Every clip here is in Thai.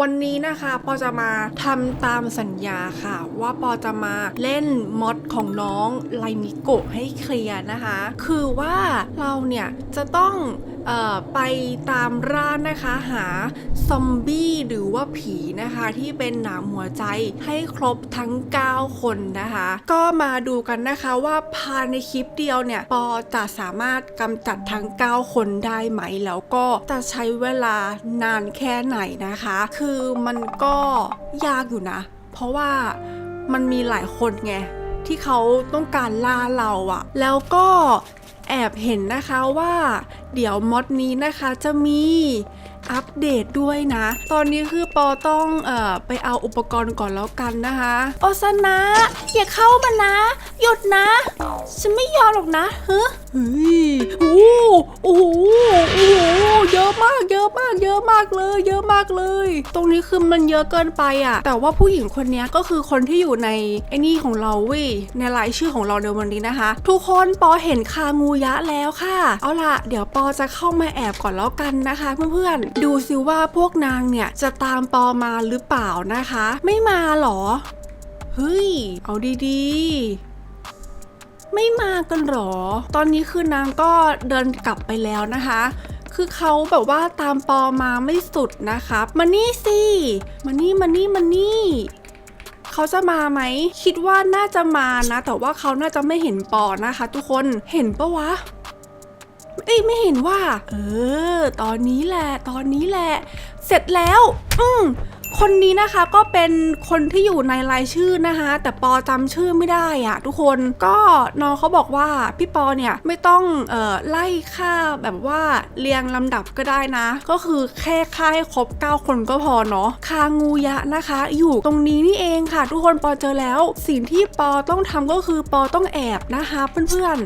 วันนี้นะคะปอจะมาทำตามสัญญาค่ะ ว่าปอจะมาเล่นมอดของน้องไลมิโกะให้เคลียร์นะคะ คือว่าเราเนี่ยจะต้อง ไปตามร่านะคะหาซอมบี้หรือว่าผีนะคะที่เป็นหนามหัวใจให้ครบทั้ง 9 คนนะคะ ก็มาดูกันนะคะว่าภายในคลิปเดียวเนี่ยปอจะสามารถกำจัดทั้ง 9 คนได้ไหม แล้วก็จะใช้เวลานานแค่ไหนนะคะ คือมันก็ยากอยู่นะ เพราะว่ามันมีหลายคนไงที่เขาต้องการล่าเราอะแล้วก็ แอบเห็นนะคะว่า เดี๋ยวมอดนี้นะคะจะมีอัปเดตด้วยนะ ตอนนี้คือปอต้องเอ่อไปเอาอุปกรณ์ก่อนแล้วกันนะคะ โอซานะ อย่าเข้ามานะ หยุดนะ ฉันไม่ยอมหรอกนะเฮ้เฮ้ยโอ้โหโอ้โหากเลย ตรงนี้คือมันเยอะเกินไปอะแต่ว่าผู้หญิงคนนี้ก็คือคนที่อยู่ในไอ้นี่ของเราเว้ยในรายชื่อของเราในวันนี้นะคะ ทุกคนปอเห็นคางูยะแล้วค่ะ เอาล่ะ เดี๋ยวปอจะเข้ามาแอบก่อนแล้วกันนะคะเพื่อนๆดูซิว่าพวกนางเนี่ยจะตามปอมาหรือเปล่านะคะ ไม่มาหรอเฮ้ยเอาดีๆไม่มากันหรอ ตอนนี้คือนางก็เดินกลับไปแล้วนะคะ คือเขาแบบว่าตามปอมาไม่สุดนะครับมานี่สิมานี่มานี่มานี่เขาจะมาไหม คิดว่าน่าจะมานะ แต่ว่าเขาน่าจะไม่เห็นปอนะคะ ทุกคนเห็นปะวะเอ้ยไม่เห็นว่า เออ ตอนนี้แหละ ตอนนี้แหละ เสร็จแล้ว อืม คนนี้นะคะก็เป็นคนที่อยู่ในรายชื่อนะคะ แต่ปอจำชื่อไม่ได้อะทุกคนก็น้องเขาบอกว่าพี่ปอเนี่ยไม่ต้องเอ่อไล่ฆ่าแบบว่าเรียงลำดับก็ได้นะ ก็คือแค่ฆ่าให้ครบ 9 คนก็พอเนาะคางูยะนะคะ อยู่ตรงนี้นี่เองค่ะ ทุกคนปอเจอแล้ว สิ่งที่ปอต้องทำก็คือปอต้องแอบนะคะเพื่อน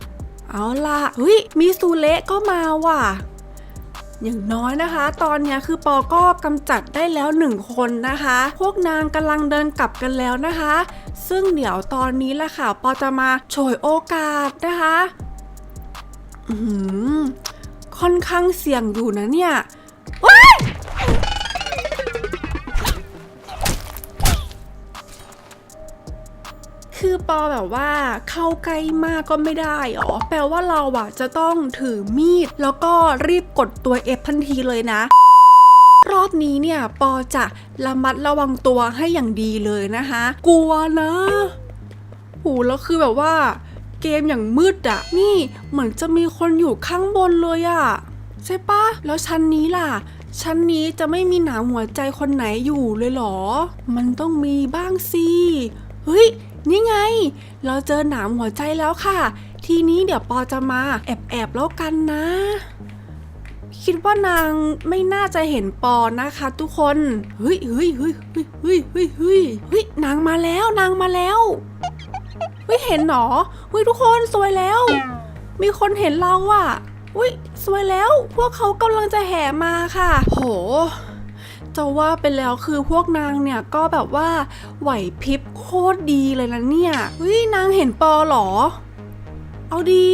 ๆเอาล่ะเฮ้ยมีซูเละก็มาว่ะ อย่างน้อยนะคะ ตอนนี้คือปอก็กำจัดได้แล้วหนึ่งคนนะคะ พวกนางกำลังเดินกลับกันแล้วนะคะ ซึ่งเดี๋ยวตอนนี้แหละค่ะ ปอจะมาโฉยโอกาสนะคะอือหือค่อนข้างเสี่ยงอยู่นะเนี่ย คือปอแบบว่าเข้าใกล้มากก็ไม่ได้หรอ แปลว่าเราอะจะต้องถือมีด แล้วก็รีบกดตัว F ทันทีเลยนะรอบนี้เนี่ยปอจะระมัดระวังตัวให้อย่างดีเลยนะคะ กลัวนะโหแล้วคือแบบว่า เกมอย่างมืดอะนี่เหมือนจะมีคนอยู่ข้างบนเลยอะใช่ปะแล้วชั้นนี้ล่ะ ชั้นนี้จะไม่มีหนามหัวใจคนไหนอยู่เลยหรอ มันต้องมีบ้างสิเฮ้ย นี่ไง เราเจอหนามหัวใจแล้วค่ะ ทีนี้เดี๋ยวปอจะมาแอบแอบๆแล้วกันนะ คิดว่านางไม่น่าจะเห็นปอนะคะ ทุกคนเฮ้ยเฮ้ยเฮ้ยเฮ้ยเฮ้ยเฮ้ยเฮ้ยเฮ้ยนางมาแล้วนางมาแล้วเฮ้ยเห็นหนอเฮ้ยทุกคนสวยแล้ว มีคนเห็นเราอะอุ้ยสวยแล้ว พวกเขากำลังจะแห่มาค่ะ โห จะว่าไปแล้วคือพวกนางเนี่ยก็แบบว่าไหวพริบโคตรดีเลยนะเนี่ยเฮ้ยนางเห็นปอเหรอ เอาดี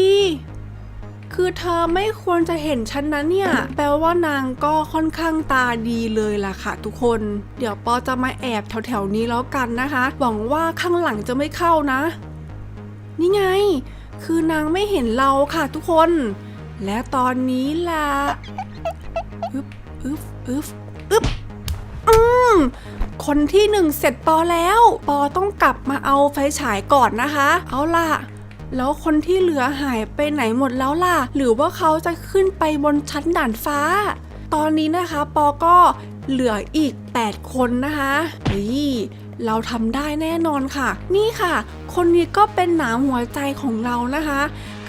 คือเธอไม่ควรจะเห็นฉันนะเนี่ย แปลว่านางก็ค่อนข้างตาดีเลยล่ะค่ะ ทุกคน เดี๋ยวปอจะมาแอบแถวๆนี้แล้วกันนะคะ หวังว่าข้างหลังจะไม่เข้านะ นี่ไง คือนางไม่เห็นเราค่ะทุกคน และตอนนี้ล่ะอึบอึบอึบอึบ อืม คนที่หนึ่งเสร็จปอแล้ว ปอต้องกลับมาเอาไฟฉายก่อนนะคะ เอาล่ะ แล้วคนที่เหลือหายไปไหนหมดแล้วล่ะ หรือว่าเขาจะขึ้นไปบนชั้นด่านฟ้า ตอนนี้นะคะ ปอก็เหลืออีก 8 คนนะคะเฮ้ยเราทำได้แน่นอนค่ะ นี่ค่ะ คนนี้ก็เป็นหนามหัวใจของเรานะคะ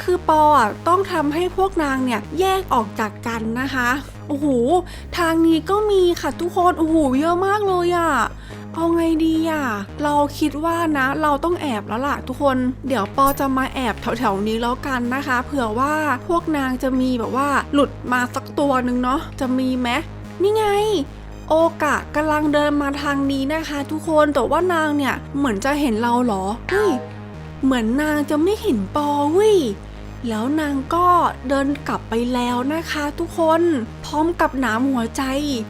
คือปอต้องทำให้พวกนางเนี่ยแยกออกจากกันนะคะโอ้โหทางนี้ก็มีค่ะทุกคนโอ้โหเยอะมากเลยอะ่ะเอาไงดีอะ เราคิดว่านะ เราต้องแอบแล้วล่ะทุกคน เดี๋ยวปอจะมาแอบแถวๆนี้แล้วกันนะคะ เผื่อว่าพวกนางจะมีแบบว่าหลุดมาสักตัวหนึ่งเนาะ จะมีไหมนี่ไง โอกะกำลังเดินมาทางนี้นะคะ ทุกคน แต่ว่านางเนี่ยเหมือนจะเห็นเราเหรอ เฮ้ย เหมือนนางจะไม่เห็นปอว้ย แล้วนางก็เดินกลับไปแล้วนะคะ ทุกคนพร้อมกับหนามหัวใจ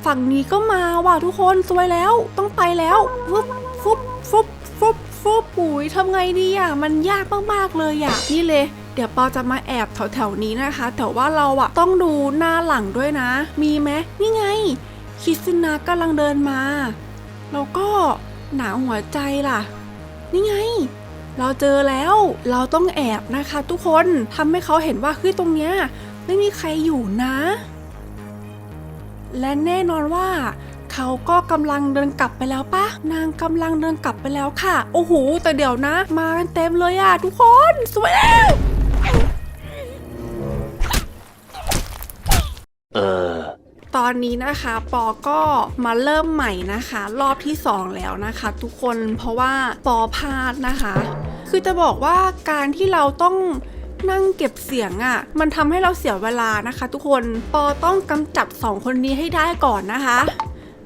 ฝั่งนี้ก็มาว่ะทุกคนสวยแล้ว ต้องไปแล้วฟุบฟุบฟุบฟุบฟุบปุ๋ยทำไงดีอะมันยากมากๆเลยอะนี่เลยเดี๋ยวปอจะมาแอบแถวๆนี้นะคะ แต่ว่าเราอะต้องดูหน้าหลังด้วยนะ มีไหมนี่ไง คิสนากำลังเดินมา แล้วก็หนาหัวใจล่ะ นี่ไง เราเจอแล้วเราต้องแอบนะคะ ทุกคนทำให้เขาเห็นว่าเฮ้ยตรงเนี้ยไม่มีใครอยู่นะ และแน่นอนว่าเขาก็กำลังเดินกลับไปแล้วปะนางกำลังเดินกลับไปแล้วค่ะ โอ้โหแต่เดี๋ยวนะ มากันเต็มเลยอะทุกคน สวยแล้ว อนนี้นะคะปอก็มาเริ่มใหม่นะคะ รอบที่ 2 แล้วนะคะ ทุกคนเพราะว่าปอพลาดนะคะ คือจะบอกว่าการที่เราต้องนั่งเก็บเสียงอะ่ะ มันทำให้เราเสียเวลานะคะ ทุกคนปอต้องกำจัด 2 คนนี้ให้ได้ก่อนนะคะ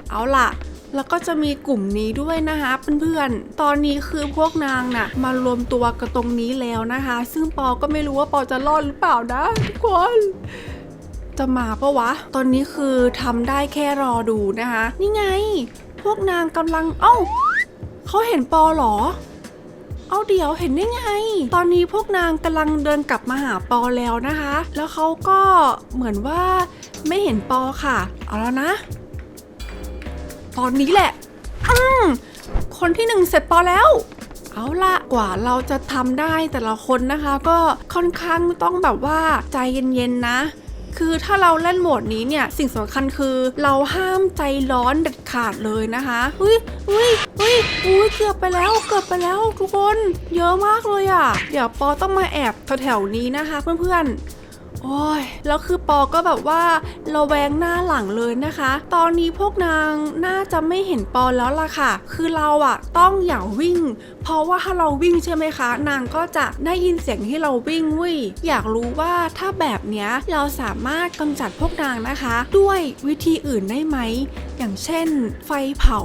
เอาล่ะแล้วก็จะมีกลุ่มนี้ด้วยนะคะเพื่อนๆ ตอนนี้คือพวกนางน่ะมารวมตัวกันตรงนี้แล้วนะคะ ซึ่งปอก็ไม่รู้ว่าปอจะรอดหรือเปล่านะทุกคน จะมาปะวะ ตอนนี้คือทำได้แค่รอดูนะคะ นี่ไง พวกนางกำลัง เอ้าเขาเห็นปอเหรอ เอาเดี๋ยวเห็นได้ไง ตอนนี้พวกนางกำลังเดินกลับมาหาปอแล้วนะคะ แล้วเขาก็เหมือนว่าไม่เห็นปอค่ะ เอาแล้วนะ ตอนนี้แหละอืมคนที่หนึ่งเสร็จปอแล้วเอาละกว่าเราจะทำได้แต่ละคนนะคะ ก็ค่อนข้างต้องแบบว่าใจเย็นๆนะ คือถ้าเราเล่นโหมดนี้เนี่ย สิ่งสำคัญคือเราห้ามใจร้อนเด็ดขาดเลยนะคะเฮ้ยเฮ้ยเฮ้ยอุ้ยเกือบไปแล้วเกือบไปแล้วทุกคน เยอะมากเลยอะ่ะ เดี๋ยวปอต้องมาแอบแถวๆนี้นะคะเพื่อนๆ โอ้ยแล้วคือปอก็แบบว่าระแวงหน้าหลังเลยนะคะ ตอนนี้พวกนางน่าจะไม่เห็นปอแล้วล่ะค่ะ คือเราอะต้องอย่าวิ่ง เพราะว่าถ้าเราวิ่งใช่ไหมคะ นางก็จะได้ยินเสียงที่เราวิ่งเว้ยอยากรู้ว่าถ้าแบบเนี้ยเราสามารถกำจัดพวกนางนะคะ ด้วยวิธีอื่นได้ไหมอย่างเช่น ไฟเผา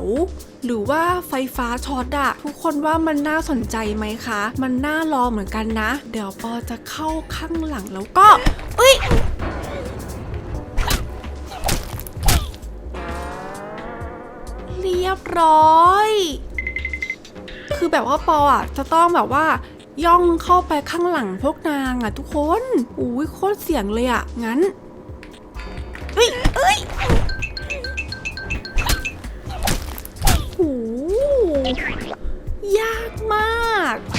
หรือว่าไฟฟ้าช็อตอะทุกคนว่ามันน่าสนใจไหมคะ มันน่ารอเหมือนกันนะ เดี๋ยวปอจะเข้าข้างหลังแล้วก็เอ้ยเรียบร้อย คือแบบว่าปออะจะต้องแบบว่าย่องเข้าไปข้างหลังพวกนางอะทุกคนอุ้ยโคตรเสียงเลยอะงั้น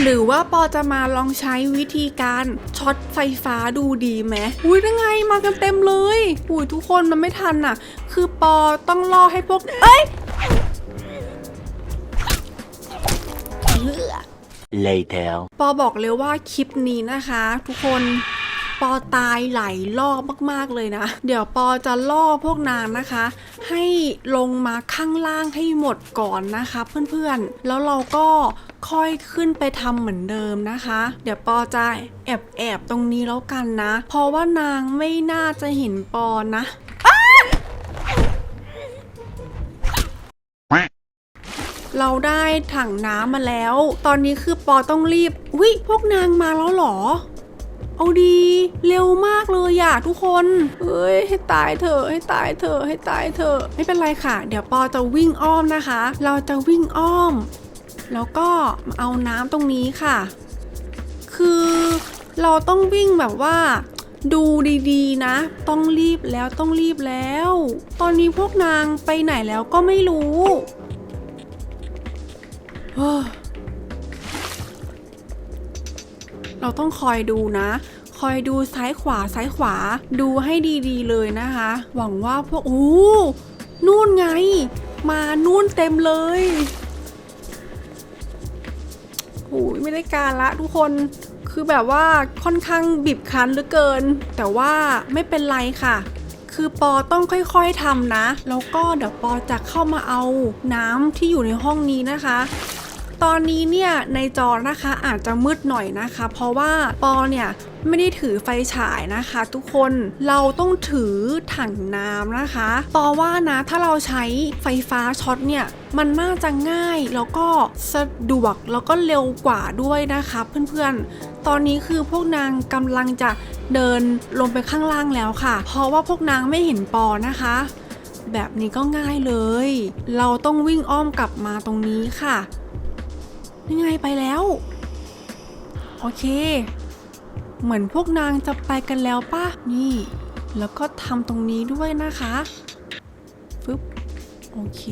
หรือว่าปอจะมาลองใช้วิธีการช็อตไฟฟ้าดูดีไหมอุ้ยยังไงมากันเต็มเลยอุ้ยทุกคนมันไม่ทันอะ คือปอต้องรอให้พวก เอ้ยเอื้อ later ปอบอกเลยว่าคลิปนี้นะคะ ทุกคน ปอตายหลายรอบมากๆเลยนะ เดี๋ยวปอจะล่อพวกนางนะคะ ให้ลงมาข้างล่างให้หมดก่อนนะคะเพื่อนๆ แล้วเราก็ค่อยขึ้นไปทำเหมือนเดิมนะคะ เดี๋ยวปอจะแอบแอบๆตรงนี้แล้วกันนะ เพราะว่านางไม่น่าจะเห็นปอนะเราได้ถังน้ำมาแล้ว ตอนนี้คือปอต้องรีบวิพวกนางมาแล้วหรอ เอาดีเร็วมากเลยอะทุกคนเอ้ยให้ตายเถอะให้ตายเถอะให้ตายเถอะไม่เป็นไรค่ะ เดี๋ยวปอจะวิ่งอ้อมนะคะ เราจะวิ่งอ้อม แล้วก็มาเอาน้ำตรงนี้ค่ะ คือเราต้องวิ่งแบบว่าดูดีๆนะ ต้องรีบแล้วต้องรีบแล้ว ตอนนี้พวกนางไปไหนแล้วก็ไม่รู้ เราต้องคอยดูนะ คอยดูซ้ายขวาซ้ายขวา ดูให้ดีๆเลยนะคะ หวังว่าพวกโอ้นู่นไง มานู่นเต็มเลยโอ้ยไม่ได้การละทุกคนคือแบบว่าค่อนข้างบีบคั้นเหลือเกิน แต่ว่าไม่เป็นไรค่ะคือปอต้องค่อยๆทำนะ แล้วก็เดี๋ยวปอจะเข้ามาเอาน้ำที่อยู่ในห้องนี้นะคะ ตอนนี้เนี่ยในจอนะคะอาจจะมืดหน่อยนะคะ เพราะว่าปอเนี่ยไม่ได้ถือไฟฉายนะคะ ทุกคนเราต้องถือถังน้ำนะคะปอว่านะถ้าเราใช้ไฟฟ้าช็อตเนี่ยมันน่าจะง่ายแล้วก็สะดวกแล้วก็เร็วกว่าด้วยนะคะเพื่อนๆ ตอนนี้คือพวกนางกำลังจะเดินลงไปข้างล่างแล้วค่ะ เพราะว่าพวกนางไม่เห็นปอนะคะ แบบนี้ก็ง่ายเลย เราต้องวิ่งอ้อมกลับมาตรงนี้ค่ะ นี่ไงไปแล้ว โอเค เหมือนพวกนางจะไปกันแล้วป่ะ นี่ แล้วก็ทำตรงนี้ด้วยนะคะฟึบโอเค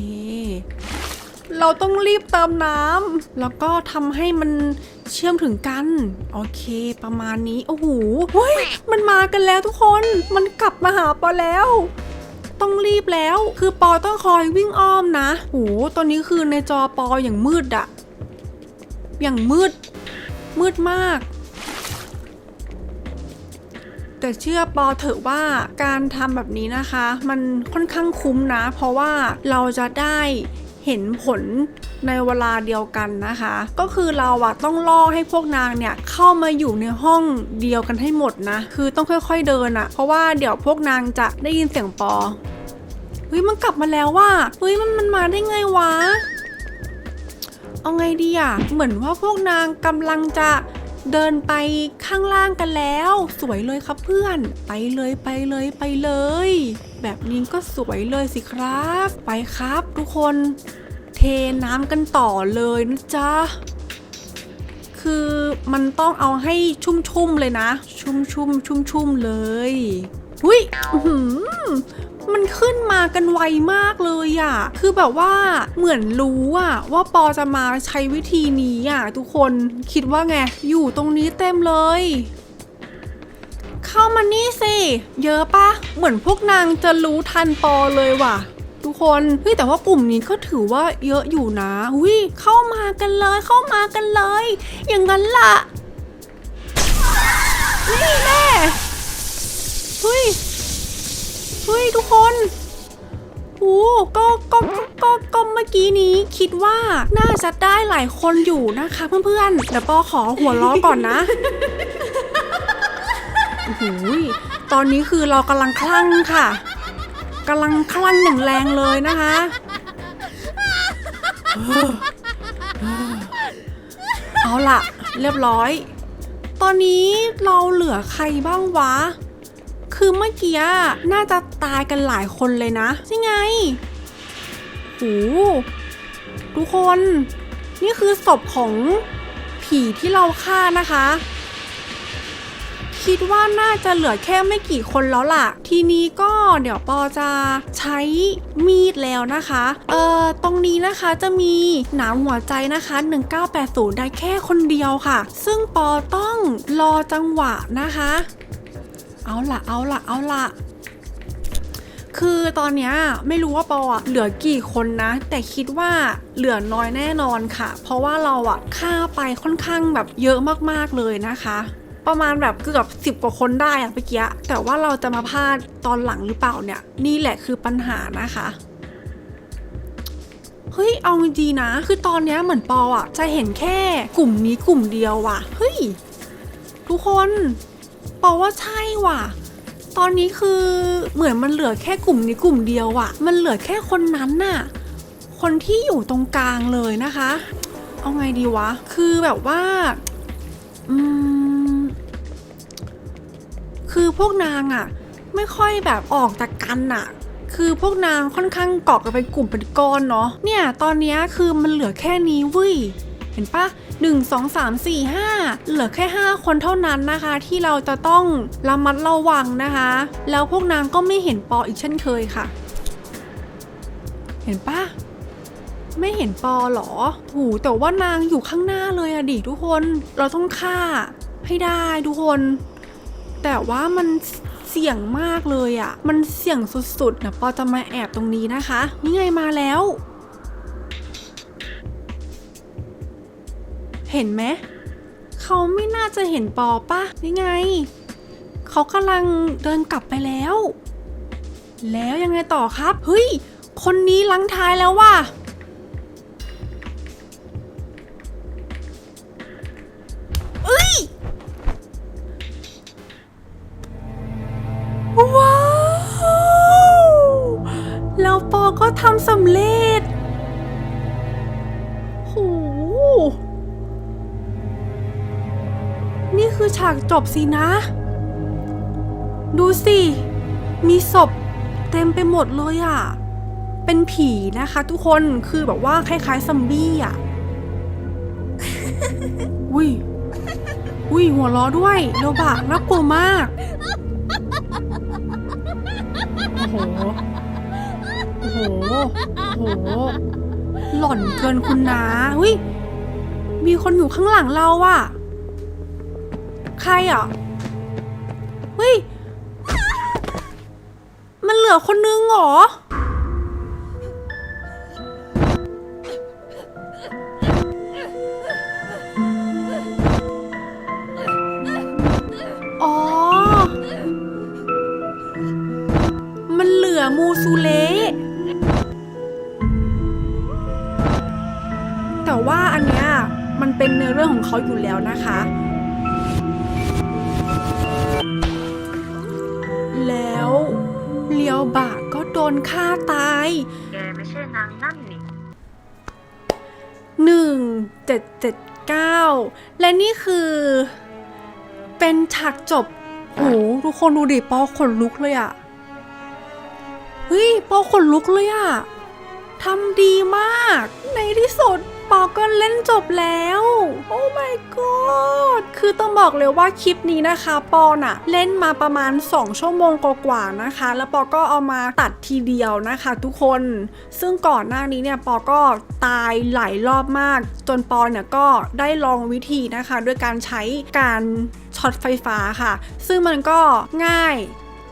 เราต้องรีบเติมน้ำแล้วก็ทำให้มันเชื่อมถึงกัน โอเค ประมาณนี้ โอ้โหเฮ้ย มันมากันแล้วทุกคน มันกลับมาหาปอแล้ว ต้องรีบแล้ว คือปอต้องคอยวิ่งอ้อมนะโหตอนนี้คือในจอปออย่างมืดอะ อย่างมืด มืดมาก แต่เชื่อปอเถอะว่าการทำแบบนี้นะคะ มันค่อนข้างคุ้มนะ เพราะว่าเราจะได้เห็นผลในเวลาเดียวกันนะคะ ก็คือเราอะต้องล่อให้พวกนางเนี่ยเข้ามาอยู่ในห้องเดียวกันให้หมดนะ คือต้องค่อยๆเดินอะเพราะว่าเดี๋ยวพวกนางจะได้ยินเสียงปอเฮ้ยมันกลับมาแล้วว่ะเฮ้ยมันมันมาได้ไงวะ เอาไงดีอะเหมือนว่าพวกนางกำลังจะเดินไปข้างล่างกันแล้ว สวยเลยครับเพื่อน ไปเลยไปเลยไปเลย แบบนี้ก็สวยเลยสิครับ ไปครับทุกคน เทน้ำกันต่อเลยนะจ๊ะคือมันต้องเอาให้ชุ่มๆเลยนะ ชุ่มๆชุ่มๆเลยหุ้ย มันขึ้นมากันไวมากเลยอะ่ะ คือแบบว่าเหมือนรู้อะว่าปอจะมาใช้วิธีนี้อะ่ะทุกคนคิดว่าไง อยู่ตรงนี้เต็มเลย เข้ามานี่สิ เยอะปะเหมือนพวกนางจะรู้ทันปอเลยว่ะทุกคนเฮ้ยแต่ว่ากลุ่มนี้ก็ถือว่าเยอะอยู่นะอุ้ยเข้ามากันเลยเข้ามากันเลย อย่างนั้นล่ะ นี่แน่เฮ้ย ฮ้ยทุกคนโอ้ก็ก็ก็ก็เมื่อกี้นี้คิดว่าน่าจะได้หลายคนอยู่นะคะเพื่อนๆเดี๋ยวปอขอหัวล้อก่อนนะโอ้โหตอนนี้คือเรากำลังคลั่งค่ะกำลังคลั่งอย่างแรงเลยนะคะเอาล่ะ เรียบร้อย ตอนนี้เราเหลือใครบ้างวะ คือเมื่อกี้น่าจะ ตายกันหลายคนเลยนะใช่ไงโหทุกคน นี่คือศพของผีที่เราฆ่านะคะ คิดว่าน่าจะเหลือแค่ไม่กี่คนแล้วล่ะ ทีนี้ก็เดี๋ยวปอจะใช้มีดแล้วนะคะ เอ่อ ตรงนี้นะคะจะมีหนามหัวใจนะคะ 1980 ได้แค่คนเดียวค่ะ ซึ่งปอต้องรอจังหวะนะคะ เอาล่ะ เอาล่ะ เอาละ คือตอนนี้ไม่รู้ว่าปออะเหลือกี่คนนะ แต่คิดว่าเหลือน้อยแน่นอนค่ะ เพราะว่าเราอะฆ่าไปค่อนข้างแบบเยอะมากๆเลยนะคะ ประมาณแบบเกือบสิบกว่าคนได้อะเมื่อกี้แต่ว่าเราจะมาพลาดตอนหลังหรือเปล่าเนี่ย นี่แหละคือปัญหานะคะเฮ้ย เอาจริงๆนะ คือตอนนี้เหมือนปออะจะเห็นแค่กลุ่มนี้กลุ่มเดียวว่ะ เฮ้ย ทุกคน ปอว่าใช่ว่ะ ตอนนี้คือเหมือนมันเหลือแค่กลุ่มนี้กลุ่มเดียวอะมันเหลือแค่คนนั้นน่ะ คนที่อยู่ตรงกลางเลยนะคะ เอาไงดีวะ คือแบบว่า อืม คือพวกนางอะไม่ค่อยแบบออกจากกันอะคือพวกนางค่อนข้างเกาะกันเป็นกลุ่มเป็นก้อนเนาะ เนี่ย ตอนนี้คือมันเหลือแค่นี้เว้ย เห็นปะ หนึ่งสองสามสี่ห้าเหลือแค่ห้าคนเท่านั้นนะคะ ที่เราจะต้องระมัดระวังนะคะ แล้วพวกนางก็ไม่เห็นปออีกเช่นเคยค่ะ เห็นปะไม่เห็นปอหรอถูแต่ว่านางอยู่ข้างหน้าเลยอะดิทุกคน เราต้องฆ่าให้ได้ทุกคน แต่ว่ามันเสี่ยงมากเลยอะมันเสี่ยงสุดๆนะปอจะมาแอบตรงนี้นะคะ นี่ไงมาแล้ว เห็นไหมเขาไม่น่าจะเห็นปอปะนี่ไง เขากำลังเดินกลับไปแล้ว แล้วยังไงต่อครับ เฮ้ย คนนี้ลังท้ายแล้วว่ะากจบสินะ ดูสิ มีศพเต็มไปหมดเลยอะ่ะ เป็นผีนะคะทุกคน คือแบบว่าคล้ายๆซอมบี้อะ อุ้ย อุ้ยหัวล้อด้วยโลบะน่ากลัวมาก โอ้โห โอ้โห โอ้โห หล่อนเกินคุณนาอุ้ย มีคนอยู่ข้างหลังเราอะ ใครอะ เฮ้ย มันเหลือคนนึงเหรอ อ๋อ มันเหลือมูซูเลแต่ว่าอันเนี้ยมันเป็นเนื้อเรื่องของเขาอยู่แล้วนะคะ โดนฆ่าตาย แกไม่ใช่นางนั่นนี่หนึ่งเจ็ดเจ็ดเก้าและนี่คือ เป็นฉากจบโหทุกคนดูดิปอขนลุกเลยอะเฮ้ยปอขนลุกเลยอะทำดีมาก ในที่สุด ปอก็เล่นจบแล้ว โอ้ my god คือต้องบอกเลยว่าคลิปนี้นะคะ ปอน่ะ เล่นมาประมาณ 2 ชั่วโมงกว่าๆนะคะ แล้วปอก็เอามาตัดทีเดียวนะคะ ทุกคน ซึ่งก่อนหน้านี้เนี่ยปอก็ตายหลายรอบมาก จนปอเนี่ยก็ได้ลองวิธีนะคะ ด้วยการใช้การช็อตไฟฟ้าค่ะ ซึ่งมันก็ง่าย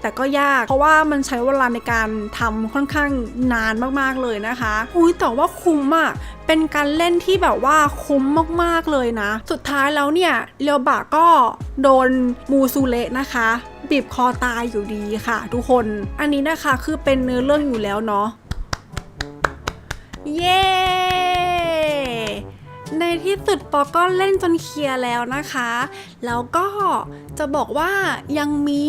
แต่ก็ยากเพราะว่ามันใช้เวลาในการทำค่อนข้างนานมากๆเลยนะคะ อุ้ยแต่ว่าคุ้มอะ เป็นการเล่นที่แบบว่าคุ้มมากๆเลยนะ สุดท้ายแล้วเนี่ยเรียวบะก็โดนมูซูเละนะคะบีบคอตายอยู่ดีค่ะ ทุกคน อันนี้นะคะคือเป็นเนื้อเรื่องอยู่แล้วเนาะ เย้ ในที่สุดปอก็เล่นจนเคลียร์แล้วนะคะ แล้วก็จะบอกว่ายังมี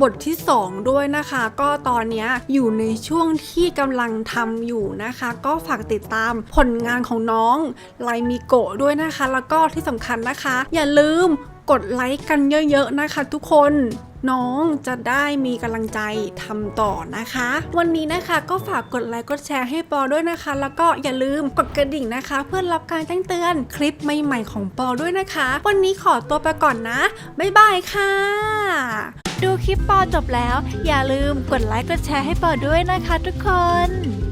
บทที่ 2 ด้วยนะคะ ก็ตอนนี้อยู่ในช่วงที่กำลังทำอยู่นะคะ ก็ฝากติดตามผลงานของน้องไลมิโกะด้วยนะคะ แล้วก็ที่สำคัญนะคะ อย่าลืมกดไลค์กันเยอะๆนะคะทุกคน น้องจะได้มีกำลังใจทำต่อนะคะ วันนี้นะคะก็ฝากกดไลค์กดแชร์ให้ปอด้วยนะคะ แล้วก็อย่าลืมกดกระดิ่งนะคะ เพื่อรับการแจ้งเตือนคลิปใหม่ๆของปอด้วยนะคะ วันนี้ขอตัวไปก่อนนะ บ๊ายบายค่ะ ดูคลิปปอจบแล้ว อย่าลืมกดไลค์กดแชร์ให้ปอด้วยนะคะทุกคน